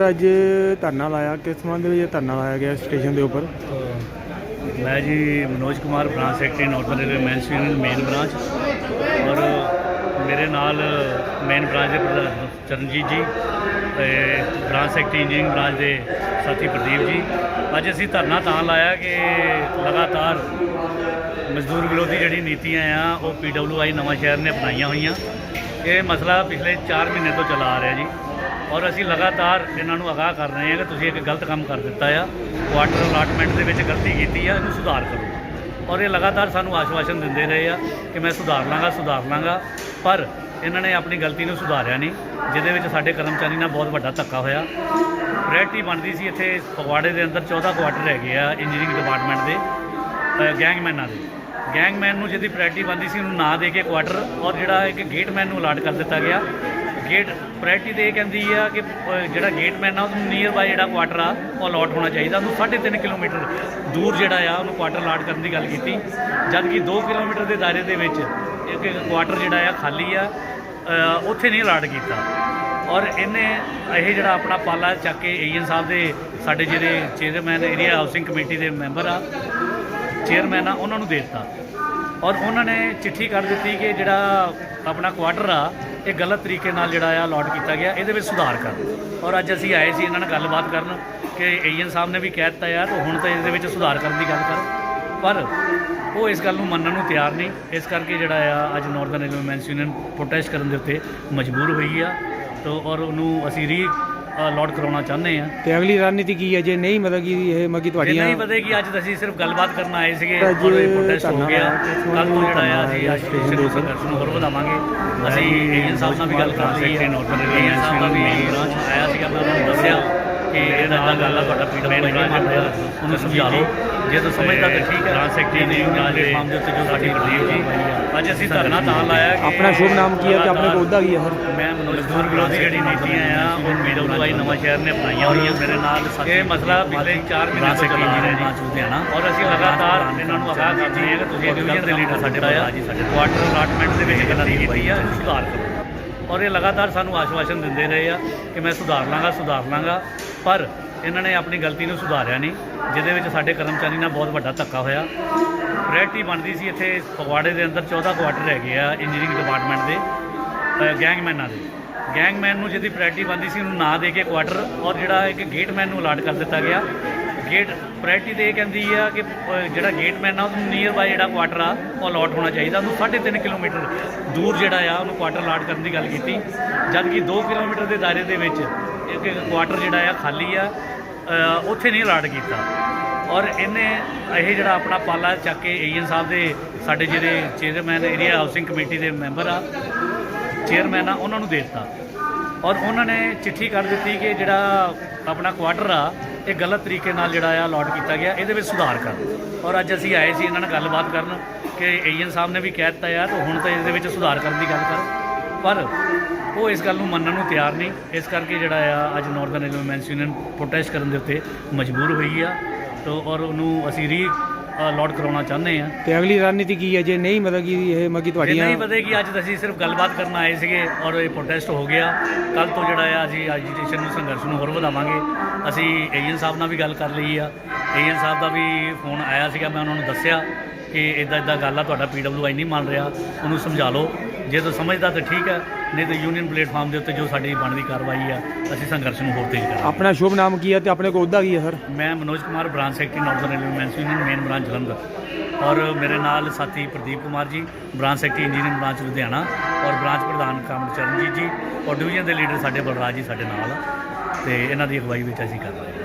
ਅੱਜ ਧਰਨਾ ਲਾਇਆ ਕਿਸ ਸੰਬੰਧ ਵਿੱਚ ਧਰਨਾ ਲਾਇਆ ਗਿਆ ਸਟੇਸ਼ਨ ਦੇ ਉੱਪਰ? ਮੈਂ ਜੀ Manoj Kumar branch secretary northern railway men's union main branch ਔਰ ਮੇਰੇ ਨਾਲ ਮੇਨ ਬ੍ਰਾਂਚ ਦੇ ਪ੍ਰਧਾਨ ਚਰਨਜੀਤ ਜੀ ਤੇ ਬ੍ਰਾਂਚ ਸੈਕਟਰੀ ਇੰਜੀਨੀਅਰਿੰਗ ਬ੍ਰਾਂਚ ਦੇ ਸਾਥੀ ਪ੍ਰਦੀਪ ਜੀ। ਅੱਜ ਅਸੀਂ ਧਰਨਾ ਤਾਂ ਲਾਇਆ ਕਿ ਲਗਾਤਾਰ ਮਜ਼ਦੂਰ ਵਿਰੋਧੀ ਜਿਹੜੀ ਨੀਤੀਆਂ ਆ, ਉਹ ਪੀਡਬਲਿਊਆਈ ਨਵਾਂ ਸ਼ਹਿਰ ਨੇ ਅਪਣਾਈਆਂ ਹੋਈਆਂ। ਇਹ ਮਸਲਾ ਪਿਛਲੇ 4 ਮਹੀਨੇ ਤੋਂ ਚੱਲਾ ਆ ਰਿਹਾ ਜੀ। ਔਰ ਅਸੀਂ ਲਗਾਤਾਰ ਇਹਨਾਂ ਨੂੰ ਅਗਾਹ ਕਰ ਰਹੇ ਹਾਂ ਕਿ ਤੁਸੀਂ ਇੱਕ ਗਲਤ ਕੰਮ ਕਰ ਦਿੱਤਾ ਆ। ਕੁਆਟਰ ਅਲਾਟਮੈਂਟ ਦੇ ਵਿੱਚ ਗਲਤੀ ਕੀਤੀ ਆ, ਇਹਨੂੰ ਸੁਧਾਰ ਕਰੋ। ਔਰ ਇਹ ਲਗਾਤਾਰ ਸਾਨੂੰ ਆਸ਼ਵਾਸਨ ਦਿੰਦੇ ਰਹੇ ਆ ਕਿ ਮੈਂ ਸੁਧਾਰ ਲਾਂਗਾ ਸੁਧਾਰ ਲਾਂਗਾ। ਪਰ ਇਹਨਾਂ ਨੇ ਆਪਣੀ ਗਲਤੀ ਨੂੰ ਸੁਧਾਰਿਆ ਨਹੀਂ, ਜਿਹਦੇ ਵਿੱਚ ਸਾਡੇ ਕਰਮਚਾਰੀ ਨਾਲ ਬਹੁਤ ਵੱਡਾ ਧੱਕਾ ਹੋਇਆ। ਪ੍ਰਾਇਰਟੀ ਬਣਦੀ ਸੀ ਇੱਥੇ ਫਗਵਾੜੇ ਦੇ ਅੰਦਰ 14 ਕੁਆਟਰ ਹੈਗੇ ਆ ਇੰਜੀਨੀਅਰਿੰਗ ਡਿਪਾਰਟਮੈਂਟ ਦੇ ਗੈਂਗਮੈਨਾਂ ਦੇ। ਗੈਂਗਮੈਨ ਨੂੰ ਜਿਹਦੀ ਪ੍ਰਾਇਰਟੀ ਬਣਦੀ ਸੀ, ਉਹਨੂੰ ਨਾ ਦੇ ਕੇ ਕੁਆਟਰ ਔਰ ਜਿਹੜਾ ਇੱਕ ਗੇਟਮੈਨ ਨੂੰ ਅਲਾਟ ਕਰ ਦਿੱਤਾ ਗਿਆ। ਗੇਟ ਪ੍ਰਾਇਰਟੀ ਤੇ ਇਹ ਕਹਿੰਦੀ ਆ ਕਿ ਜਿਹੜਾ ਗੇਟਮੈਨ ਆ, ਉਹਨੂੰ ਨੀਅਰ ਬਾਈ ਜਿਹੜਾ ਕੁਆਟਰ ਆ, ਉਹ ਅਲਾਟ ਹੋਣਾ ਚਾਹੀਦਾ। ਉਹਨੂੰ 3.5 ਕਿਲੋਮੀਟਰ ਦੂਰ ਜਿਹੜਾ ਆ, ਉਹਨੂੰ ਕੁਆਟਰ ਅਲਾਟ ਕਰਨ ਦੀ ਗੱਲ ਕੀਤੀ। ਜਦ ਕਿ 2 ਕਿਲੋਮੀਟਰ ਦੇ ਦਾਇਰੇ ਦੇ ਵਿੱਚ ਇੱਕ ਕੁਆਟਰ ਜਿਹੜਾ ਆ, ਖਾਲੀ ਆ ਉੱਥੇ ਨਹੀਂ ਅਲਾਟ ਕੀਤਾ। ਔਰ ਇਹਨੇ ਇਹ ਜਿਹੜਾ ਆਪਣਾ ਪਾਲਾ ਚੱਕ ਕੇ ਏਐਨ ਸਾਹਿਬ ਦੇ ਸਾਡੇ ਜਿਹੜੇ ਚੇਅਰਮੈਨ ਏਰੀਆ ਹਾਊਸਿੰਗ ਕਮੇਟੀ ਦੇ ਮੈਂਬਰ ਆ ਚੇਅਰਮੈਨ ਆ, ਉਹਨਾਂ ਨੂੰ ਦੇ ਦਿੱਤਾ। ਔਰ ਉਹਨਾਂ ਨੇ ਚਿੱਠੀ ਕਰ ਦਿੱਤੀ ਕਿ ਜਿਹੜਾ ਆਪਣਾ ਕੁਆਟਰ ਆ, ਇਹ ਗਲਤ ਤਰੀਕੇ ਨਾਲ ਜਿਹੜਾ ਆ ਅਲਾਟ ਕੀਤਾ ਗਿਆ, ਇਹਦੇ ਵਿੱਚ ਸੁਧਾਰ ਕਰ। ਔਰ ਅੱਜ ਅਸੀਂ ਆਏ ਸੀ ਇਹਨਾਂ ਨਾਲ ਗੱਲਬਾਤ ਕਰਨ ਕਿ ਏਐਨ ਸਾਹਿਬ ਨੇ ਵੀ ਕਹਿ ਦਿੱਤਾ ਯਾਰ, ਹੁਣ ਤਾਂ ਇਹਦੇ ਵਿੱਚ ਸੁਧਾਰ ਕਰਨ ਦੀ ਗੱਲ ਕਰ। ਪਰ ਉਹ ਇਸ ਗੱਲ ਨੂੰ ਮੰਨਣ ਨੂੰ ਤਿਆਰ ਨਹੀਂ। ਇਸ ਕਰਕੇ ਜਿਹੜਾ ਆ, ਅੱਜ northern railway men's union protest ਕਰਨ ਦੇ ਉੱਤੇ ਮਜਬੂਰ ਹੋਈ ਆ। ਤੋ ਔਰ ਉਹਨੂੰ ਅਸੀਂ ਰੀ ਅਲਾਟ ਕਰਾਉਣਾ ਚਾਹੁੰਦੇ ਆ ਤੇ ਅਗਲੀ ਰਣਨੀਤੀ ਕੀ ਹੈ ਜੇ ਨਹੀਂ ਮਤਲਬ ਕਿ ਇਹ ਕਿ ਜੇ ਤੁਹਾਡੀਆਂ ਨਹੀਂ ਵਧੇਗੀ ਅੱਜ ਤਾਂ ਅਸੀਂ ਸਿਰਫ ਗੱਲਬਾਬ ਕਰਨ ਆਏ ਸੀਗੇ ਅੱਜ ਔਰ ਇਹ ਪ੍ਰੋਟੈਸਟ ਹੋ ਗਿਆ ਕੱਲ ਤੋਂ ਜਿਹੜਾ ਆ ਅਸੀਂ ਅੱਜ ਦੇ ਸੰਘਰਸ਼ ਨੂੰ ਹੋਰ ਵਧਾਵਾਂਗੇ ਅਸੀਂ ਏਐਨ ਸਾਹਿਬ ਨਾਲ ਵੀ ਗੱਲ ਕਰ ਲਈ ਹੈ ਸਾਹਿਬ ਵੀ ਆਇਆ ਸੀਗਾ ਮੈਂ ਉਹਨਾਂ ਨੂੰ ਦੱਸਿਆ ਕਿ ਇਹਦਾ ਦਾ ਗੱਲ ਆ ਤੁਹਾਡਾ ਪੀਡਬਲਿਊ ਨਹੀਂ ਮੰਨ ਰਿਹਾ ਉਹਨੂੰ ਸਮਝਾ ਲਓ। ਜੇ ਤੂੰ ਸਮਝਦਾ ਤਾਂ ਠੀਕ ਹੈ ਬ੍ਰਾਂਚ ਸੈਕਟਰੀ ਨੇ ਬ੍ਰਾਂਚ ਦੇ ਫਾਰਮ ਦੇ ਉੱਤੇ ਜੋ ਸਾਡੀ ਪ੍ਰਦੀਪ ਜੀ ਅੱਜ ਅਸੀਂ ਧਰਨਾ ਤਾਂ ਲਾਇਆ ਕਿ ਆਪਣਾ ਸ਼ੁਭ ਨਾਮ ਕੀ ਹੈ ਤੇ ਆਪਣੇ ਕੋਲ ਉਹਦਾ ਕੀ ਹੈ ਸਰ ਮੈਂ ਮਜ਼ਦੂਰ ਵਿਰੋਧੀ ਜਿਹੜੀ ਨੀਤੀਆਂ ਆ ਉਹ ਪੀਡਬਲਿਊਆਈ ਨਵਾਂ ਸ਼ਹਿਰ ਨੇ ਅਪਣਾਈਆਂ ਹੋਈਆਂ ਮੇਰੇ ਨਾਲ। ਇਹ ਮਸਲਾ ਪਿਛਲੇ 4 ਮਹੀਨੇ ਤੋਂ ਚੱਲ ਰਿਹਾ ਜੀ। ਲੁਧਿਆਣਾ ਔਰ ਅਸੀਂ ਲਗਾਤਾਰ ਇਹਨਾਂ ਨੂੰ ਅਗਾਹ ਕਰਦੇ ਹਾਂ ਕਿ ਤੁਸੀਂ ਡਿਵੀਜ਼ਨ ਦੇ ਲੀਡਰ ਸਾਡੇ ਆਇਆ ਜੀ ਸਾਡੇ ਕੁਆਟਰ ਅਲਾਟਮੈਂਟ ਦੇ ਵਿੱਚ ਗਲਤੀ ਕੀਤੀ ਆ ਸੁਧਾਰ ਕਰੋ। ਔਰ ਇਹ ਲਗਾਤਾਰ ਸਾਨੂੰ ਆਸ਼ਵਾਸਨ ਦਿੰਦੇ ਰਹੇ ਆ ਕਿ ਮੈਂ ਸੁਧਾਰ ਲਾਂਗਾ ਸੁਧਾਰ ਲਾਂਗਾ। ਪਰ ਇਹਨਾਂ ਨੇ ਆਪਣੀ ਗਲਤੀ ਨੂੰ ਸੁਧਾਰਿਆ ਨਹੀਂ, ਜਿਹਦੇ ਵਿੱਚ ਸਾਡੇ ਕਰਮਚਾਰੀ ਨਾਲ ਬਹੁਤ ਵੱਡਾ ਧੱਕਾ ਹੋਇਆ। ਪ੍ਰਾਇਰਟੀ ਬਣਦੀ ਸੀ ਇੱਥੇ ਫਗਵਾੜੇ ਦੇ ਅੰਦਰ 14 ਕੁਆਟਰ ਹੈਗੇ ਆ ਇੰਜੀਨੀਅਰਿੰਗ ਡਿਪਾਰਟਮੈਂਟ ਦੇ ਗੈਂਗਮੈਨਾਂ ਦੇ। ਗੈਂਗਮੈਨ ਨੂੰ ਜਿਹਦੀ ਪ੍ਰਾਇਰਟੀ ਬਣਦੀ ਸੀ, ਉਹਨੂੰ ਨਾ ਦੇ ਕੇ ਕੁਆਟਰ, ਔਰ ਜਿਹੜਾ ਇੱਕ ਗੇਟਮੈਨ ਨੂੰ ਅਲਾਟ ਕਰ ਦਿੱਤਾ ਗਿਆ। ਗੇਟ ਪ੍ਰਾਇਰਟੀ ਤੇ ਇਹ ਕਹਿੰਦੀ ਆ ਕਿ ਜਿਹੜਾ ਗੇਟਮੈਨ ਆ, ਉਹਨੂੰ ਨੀਅਰ ਬਾਈ ਜਿਹੜਾ ਕੁਆਟਰ ਆ, ਉਹ ਅਲਾਟ ਹੋਣਾ ਚਾਹੀਦਾ। ਉਹਨੂੰ 3.5 ਕਿਲੋਮੀਟਰ ਦੂਰ ਜਿਹੜਾ ਆ, ਉਹਨੂੰ ਕੁਆਟਰ ਅਲਾਟ ਕਰਨ ਦੀ ਗੱਲ ਕੀਤੀ। ਜਦ ਕਿ 2 ਕਿਲੋਮੀਟਰ ਦੇ ਦਾਇਰੇ ਦੇ ਵਿੱਚ ਇੱਕ ਕੁਆਟਰ ਜਿਹੜਾ ਆ, ਖਾਲੀ ਆ ਉੱਥੇ ਨਹੀਂ ਅਲਾਟ ਕੀਤਾ। ਔਰ ਇਹਨੇ ਇਹ ਜਿਹੜਾ ਆਪਣਾ ਪਾਲਾ ਚੱਕ ਕੇ ਏਐਨ ਸਾਹਿਬ ਦੇ, ਸਾਡੇ ਜਿਹੜੇ ਚੇਅਰਮੈਨ ਏਰੀਆ ਹਾਊਸਿੰਗ ਕਮੇਟੀ ਦੇ ਮੈਂਬਰ ਆ ਚੇਅਰਮੈਨ ਆ, ਉਹਨਾਂ ਨੂੰ ਦੇ ਦਿੱਤਾ। ਔਰ ਉਹਨਾਂ ਨੇ ਚਿੱਠੀ ਕਰ ਦਿੱਤੀ ਕਿ ਜਿਹੜਾ ਆਪਣਾ ਕੁਆਟਰ ਆ ਇਹ ਗਲਤ ਤਰੀਕੇ ਨਾਲ ਜਿਹੜਾ ਆ ਅਲਾਟ ਕੀਤਾ ਗਿਆ, ਇਹਦੇ ਵਿੱਚ ਸੁਧਾਰ ਕਰਨ ਔਰ ਅੱਜ ਅਸੀਂ ਆਏ ਸੀ ਇਹਨਾਂ ਨਾਲ ਗੱਲਬਾਤ ਕਰਨ ਕਿ ਏਐਨ ਸਾਹਿਬ ਨੇ ਵੀ ਕਹਿ ਦਿੱਤਾ ਯਾਰ, ਹੁਣ ਤਾਂ ਇਹਦੇ ਵਿੱਚ ਸੁਧਾਰ ਕਰਨ ਦੀ ਗੱਲ ਕਰ। ਪਰ ਉਹ ਇਸ ਗੱਲ ਨੂੰ ਮੰਨਣ ਨੂੰ ਤਿਆਰ ਨਹੀਂ। ਇਸ ਕਰਕੇ ਜਿਹੜਾ ਆ, ਅੱਜ northern railway men's union protest ਕਰਨ ਦੇ ਉੱਤੇ ਮਜਬੂਰ ਹੋਈ ਆ। ਤੋ ਔਰ ਉਹਨੂੰ ਅਸੀਂ ਰੀ ਅਲਾਟ ਕਰਾਉਣਾ ਚਾਹੁੰਦੇ ਆ। ਤੇ ਅਗਲੀ ਰਣਨੀਤੀ ਕੀ ਹੈ? ਜੇ ਨਹੀਂ ਮਤਲਬ ਕਿ ਇਹ ਕਿ ਜੇ ਤੁਹਾਡੀਆਂ ਨਹੀਂ ਵਧੇਗੀ ਅੱਜ ਤਾਂ ਅਸੀਂ ਸਿਰਫ ਗੱਲਬਾਤ ਕਰਨ ਆਏ ਸੀਗੇ ਔਰ ਇਹ ਪ੍ਰੋਟੈਸਟ ਹੋ ਗਿਆ। ਕੱਲ ਤੋਂ ਜਿਹੜਾ ਆ ਅਸੀਂ ਐਜੀਟੇਸ਼ਨ ਨੂੰ ਸੰਘਰਸ਼ ਨੂੰ ਹੋਰ ਵਧਾਵਾਂਗੇ। ਅਸੀਂ ਏਐਨ ਸਾਹਿਬ ਨਾਲ ਵੀ ਗੱਲ ਕਰ ਲਈ ਆ। ਏਐਨ ਸਾਹਿਬ ਦਾ ਵੀ ਫੋਨ ਆਇਆ ਸੀਗਾ ਮੈਂ ਉਹਨਾਂ ਨੂੰ ਦੱਸਿਆ। ਕਿ ਇਦਾਂ ਇਦਾਂ ਗੱਲ ਆ ਤੁਹਾਡਾ ਪੀਡਬਲਿਊਆਈ ਨਹੀਂ ਮੰਨ ਰਿਹਾ ਉਹਨੂੰ ਸਮਝਾ ਲਓ। ਜੇ ਤੂੰ ਸਮਝਦਾ ਤਾਂ ਠੀਕ ਹੈ ਨਹੀਂ ਤਾਂ ਯੂਨੀਅਨ ਪਲੇਟਫਾਰਮ ਦੇ ਉੱਤੇ ਜੋ ਸਾਡੀ ਬਣਦੀ ਕਾਰਵਾਈ ਆ ਅਸੀਂ ਸੰਘਰਸ਼ ਨੂੰ ਹੋਰ ਤੇਜ਼ ਕਰਾਂਗੇ। ਆਪਣਾ ਸ਼ੁਭ ਨਾਮ ਕੀ ਹੈ ਤੇ ਆਪਣੇ ਕੋਲ ਉਹਦਾ ਕੀ ਹੈ ਸਰ? ਮੈਂ Manoj Kumar branch secretary northern railway men's union main branch Jalandhar ਔਰ ਮੇਰੇ ਨਾਲ ਸਾਥੀ Pradeep Kumar ji branch secretary engineering branch Ludhiana. ਔਰ ਬ੍ਰਾਂਚ ਪ੍ਰਧਾਨ ਕਾਮਰ ਚਰਨਜੀਤ ਜੀ ਔਰ ਡਿਵੀਜ਼ਨ ਦੇ ਲੀਡਰ ਸਾਡੇ ਬਲਰਾਜ ਜੀ ਸਾਡੇ ਨਾਲ ਤੇ ਇਹਨਾਂ ਦੀ ਅਗਵਾਈ ਵਿੱਚ ਅਸੀਂ ਕਰ ਰਹੇ ਹਾਂ।